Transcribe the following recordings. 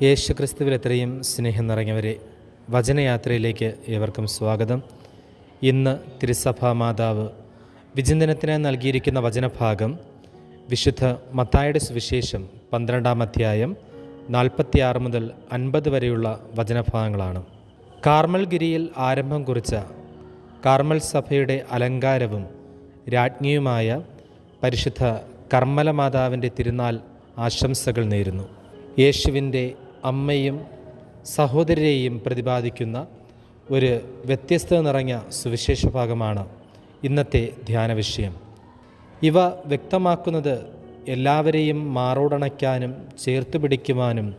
യേശു ക്രിസ്തുവിൽ എത്രയും സ്നേഹം നിറഞ്ഞവരെ വചനയാത്രയിലേക്ക് ഏവർക്കും സ്വാഗതം. ഇന്ന് തിരുസഭാ മാതാവ് വിചിന്തനത്തിന് നൽകിയിരിക്കുന്ന വചനഭാഗം വിശുദ്ധ മത്തായുടെ സുവിശേഷം പന്ത്രണ്ടാം അധ്യായം നാൽപ്പത്തിയാറ് മുതൽ അൻപത് വരെയുള്ള വചനഭാഗങ്ങളാണ്. കാർമൽ ഗിരിയിൽ ആരംഭം കുറിച്ച കാർമൽ സഭയുടെ അലങ്കാരവും രാജ്ഞിയുമായ പരിശുദ്ധ കർമ്മല മാതാവിന്റെ തിരുനാൾ ആശംസകൾ നേരുന്നു. യേശുവിന്റെ അമ്മയും സഹോദരരെയും പ്രതിപാദിക്കുന്ന ഒരു വ്യത്യസ്തത നിറഞ്ഞ സുവിശേഷ ഭാഗമാണ് ഇന്നത്തെ ധ്യാന വിഷയം. ഇവ വ്യക്തമാക്കുന്നത് എല്ലാവരെയും മാറോടണയ്ക്കാനും ചേർത്ത് പിടിക്കുവാനും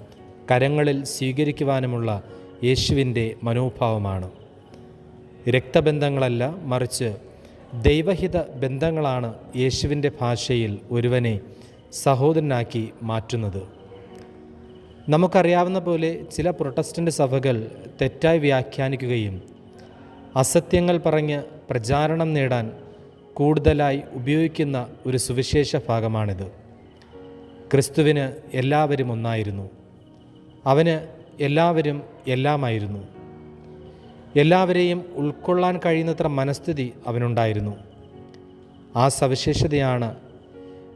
കരങ്ങളിൽ സ്വീകരിക്കുവാനുമുള്ള യേശുവിന്റെ മനോഭാവമാണ്. രക്തബന്ധങ്ങളല്ല മറിച്ച് ദൈവഹിത ബന്ധങ്ങളാണ് യേശുവിന്റെ ഭാഷയിൽ ഒരുവനെ സഹോദരനാക്കി മാറ്റുന്നത്. നമുക്കറിയാവുന്ന പോലെ ചില പ്രൊട്ടസ്റ്റന്റ് സഭകൾ തെറ്റായി വ്യാഖ്യാനിക്കുകയും അസത്യങ്ങൾ പറഞ്ഞ് പ്രചാരണം നേടാൻ കൂടുതലായി ഉപയോഗിക്കുന്ന ഒരു സുവിശേഷ ഭാഗമാണിത്. ക്രിസ്തുവിന് എല്ലാവരും ഒന്നായിരുന്നു. അവന് എല്ലാവരും എല്ലാമായിരുന്നു. എല്ലാവരെയും ഉൾക്കൊള്ളാൻ കഴിയുന്നത്ര മനസ്ഥിതി അവനുണ്ടായിരുന്നു. ആ സവിശേഷതയാണ്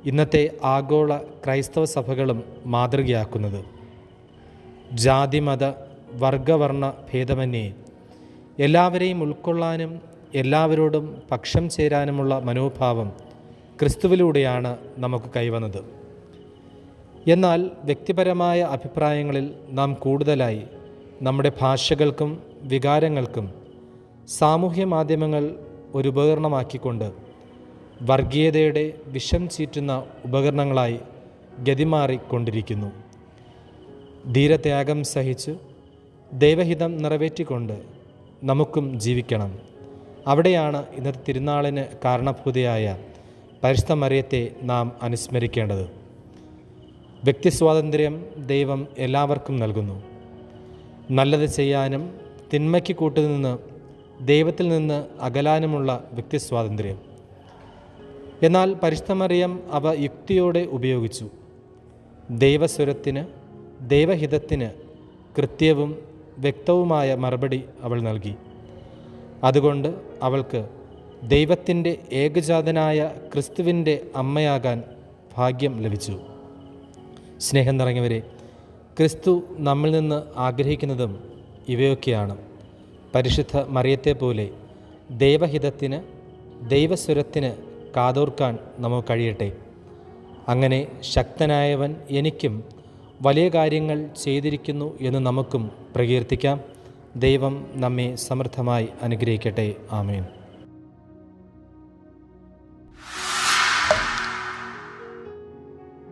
ഇന്നത്തെ ആഗോള ക്രൈസ്തവ സഭകളും മാതൃകയാക്കുന്നത്. ജാതിമത വർഗവർണ ഭേദമന്യേ. എല്ലാവരെയും ഉൾക്കൊള്ളാനും എല്ലാവരോടും പക്ഷം ചേരാനുമുള്ള മനോഭാവം ക്രിസ്തുവിലൂടെയാണ് നമുക്ക് കൈവന്നത്. എന്നാൽ വ്യക്തിപരമായ അഭിപ്രായങ്ങളിൽ നാം കൂടുതലായി നമ്മുടെ ഭാഷകൾക്കും വികാരങ്ങൾക്കും സാമൂഹ്യ മാധ്യമങ്ങൾ ഒരു ഉപകരണമാക്കിക്കൊണ്ട് വർഗീയതയുടെ വിഷം ചീറ്റുന്ന ഉപകരണങ്ങളായി ഗതിമാറിക്കൊണ്ടിരിക്കുന്നു. ധീരത്യാഗം സഹിച്ച് ദൈവഹിതം നിറവേറ്റിക്കൊണ്ട് നമുക്കും ജീവിക്കണം. അവിടെയാണ് ഇന്നത്തെ തിരുനാളിന് കാരണഭൂതയായ പരിശുദ്ധ മറിയത്തെ നാം അനുസ്മരിക്കേണ്ടത്. വ്യക്തിസ്വാതന്ത്ര്യം ദൈവം എല്ലാവർക്കും നൽകുന്നു. നല്ലത് ചെയ്യാനും തിന്മയ്ക്ക് കൂട്ടുനിന്ന് ദൈവത്തിൽ നിന്ന് അകലാനുമുള്ള വ്യക്തിസ്വാതന്ത്ര്യം. എന്നാൽ പരിശുദ്ധമറിയം അവ യുക്തിയോടെ ഉപയോഗിച്ചു. ദൈവസ്വരത്തിന് ദൈവഹിതത്തിന് കൃത്യവും വ്യക്തവുമായ മറുപടി അവൾ നൽകി. അതുകൊണ്ട് അവൾക്ക് ദൈവത്തിന്റെ ഏകജാതനായ ക്രിസ്തുവിന്റെ അമ്മയാകാൻ ഭാഗ്യം ലഭിച്ചു. സ്നേഹം നിറഞ്ഞവരെ ക്രിസ്തു നമ്മിൽ നിന്ന് ആഗ്രഹിക്കുന്നതും ഇവയൊക്കെയാണ്. പരിശുദ്ധ മറിയത്തെ പോലെ ദൈവഹിതത്തിന് ദൈവസ്വരത്തിന് കാതോർക്കാൻ നമുക്ക് കഴിയട്ടെ. അങ്ങനെ ശക്തനായവൻ എനിക്കും വലിയ കാര്യങ്ങൾ ചെയ്തിരിക്കുന്നു എന്ന് നമുക്കും പ്രകീർത്തിക്കാം. ദൈവം നമ്മെ സമൃദ്ധമായി അനുഗ്രഹിക്കട്ടെ. ആമേൻ.